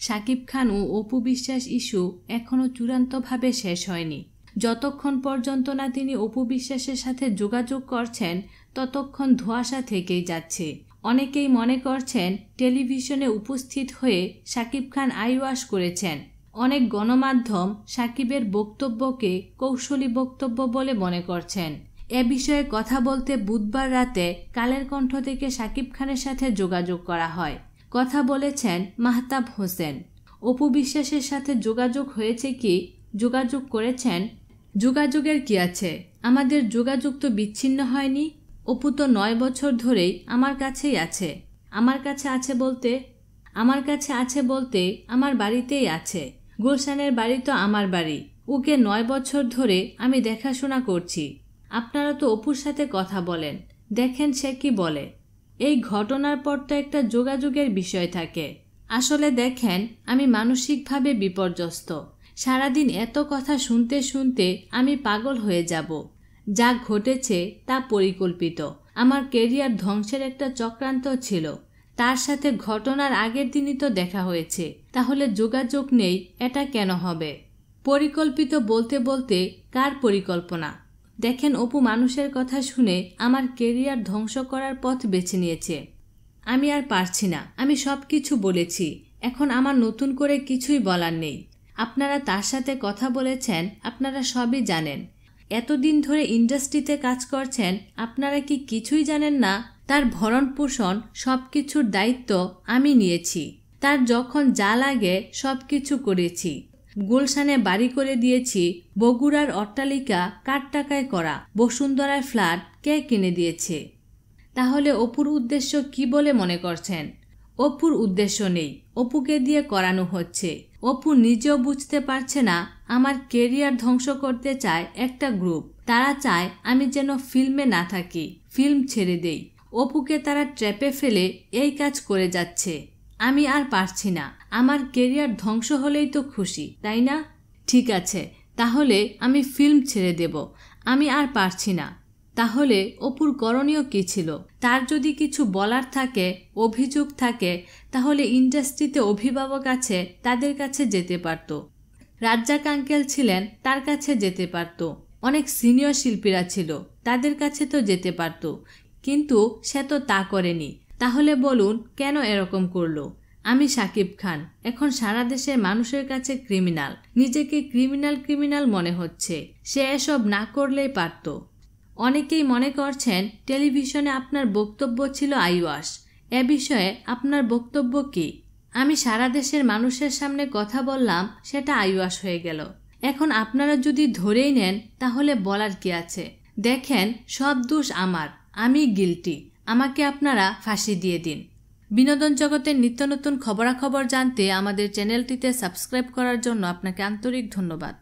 শাকিব খান ও Apu Biswas issue এখনও চূড়ান্তভাবে শেষ হয়নি। যতক্ষণ পর্যন্ত না তিনি অপু বিশ্বাসের সাথে যোগাযোগ করছেন, ততক্ষণ ধোঁয়াশা থেকেই যাচ্ছে। অনেকেই মনে করছেন টেলিভিশনে উপস্থিত হয়ে শাকিব খান আইওয়াশ করেছেন। অনেক গণমাধ্যম সাকিবের বক্তব্যকে কৌশলী বক্তব্য বলে মনে করছেন। এ বিষয়ে কথা বলতে বুধবার রাতে কালের কণ্ঠ থেকে সাকিব খানের সাথে যোগাযোগ করা হয়। কথা বলেছেন মাহতাব হোসেন। অপু বিশ্বাসের সাথে যোগাযোগ হয়েছে কি? যোগাযোগ করেছেন। যোগাযোগের কি আছে? আমাদের যোগাযোগ তো বিচ্ছিন্ন হয়নি। অপু তো নয় বছর ধরেই আমার কাছেই আছে। আমার কাছে আছে বলতে, আমার কাছে আছে বলতে আমার বাড়িতেই আছে। গুলশানের বাড়ি তো আমার বাড়ি। ওকে নয় বছর ধরে আমি দেখাশোনা করছি। আপনারা তো অপুর সাথে কথা বলেন। দেখেন সে কি বলে। এই ঘটনার পর তো একটা যোগাযোগের বিষয় থাকে। আসলে দেখেন, আমি মানসিকভাবে বিপর্যস্ত। সারাদিন এত কথা শুনতে শুনতে আমি পাগল হয়ে যাব। যা ঘটেছে তা পরিকল্পিত। আমার কেরিয়ার ধ্বংসের একটা চক্রান্ত ছিল। তার সাথে ঘটনার আগের দিনই তো দেখা হয়েছে। তাহলে যোগাযোগ নেই, এটা কেন হবে? পরিকল্পিত বলতে বলতে কার পরিকল্পনা? দেখেন অপু মানুষের কথা শুনে আমার কেরিয়ার ধ্বংস করার পথ বেছে নিয়েছে। আমি আর পারছি না। আমি সব কিছু বলেছি। এখন আমার নতুন করে কিছুই বলার নেই। আপনারা তার সাথে কথা বলেছেন, আপনারা সবই জানেন। এতদিন ধরে ইন্ডাস্ট্রিতে কাজ করছেন, আপনারা কি কিছুই জানেন না? তার ভরণ পোষণ সব কিছুর দায়িত্ব আমি নিয়েছি। তার যখন যা লাগে সব কিছু করেছি। গুলশানে বাড়ি করে দিয়েছি বগুড়ার অট্টালিকা কার টাকায় করা। বসুন্ধরায় ফ্ল্যাট কে কিনে দিয়েছে? তাহলে অপুর উদ্দেশ্য কি বলে মনে করছেন? অপুর উদ্দেশ্য নেই। অপুকে দিয়ে করানো হচ্ছে। অপু নিজেও বুঝতে পারছে না আমার কেরিয়ার ধ্বংস করতে চায় একটা গ্রুপ। তারা চায় আমি যেন ফিল্মে না থাকি, ফিল্ম ছেড়ে দেই। অপুকে তারা ট্র্যাপে ফেলে এই কাজ করে যাচ্ছে। আমি আর পারছি না। আমার কেরিয়ার ধ্বংস হলেই তো খুশি, তাই না? ঠিক আছে, তাহলে আমি ফিল্ম ছেড়ে দেব। আমি আর পারছি না। তাহলে অপুর করণীয় কী ছিল? তার যদি কিছু বলার থাকে, অভিযোগ থাকে, তাহলে ইন্ডাস্ট্রিতে অভিভাবক আছে, তাদের কাছে যেতে পারত। রাজ্জাক আঙ্কেল ছিলেন, তার কাছে যেতে পারত। অনেক সিনিয়র শিল্পীরা ছিল, তাদের কাছে তো যেতে পারত। কিন্তু সে তো তা করেনি। তাহলে বলুন, কেন এরকম করল? আমি সাকিব খান। এখন সারা দেশের মানুষের কাছে ক্রিমিনাল। নিজেকে ক্রিমিনাল ক্রিমিনাল মনে হচ্ছে। সে এসব না করলেই পারত। অনেকেই মনে করছেন, টেলিভিশনে আপনার বক্তব্য ছিল আইওয়াস। এ বিষয়ে আপনার বক্তব্য কি? আমি সারা দেশের মানুষের সামনে কথা বললাম, সেটা আইওয়াস হয়ে গেল। এখন আপনারা যদি ধরেই নেন, তাহলে বলার কি আছে? দেখেন, সব দোষ আমার। আমি গিলটি আমাকে আপনারা ফাঁসি দিয়ে দিন। বিনোদন জগতের নিত্য নতুন খবরাখবর জানতে আমাদের চ্যানেলটিতে সাবস্ক্রাইব করার জন্য আপনাকে আন্তরিক ধন্যবাদ।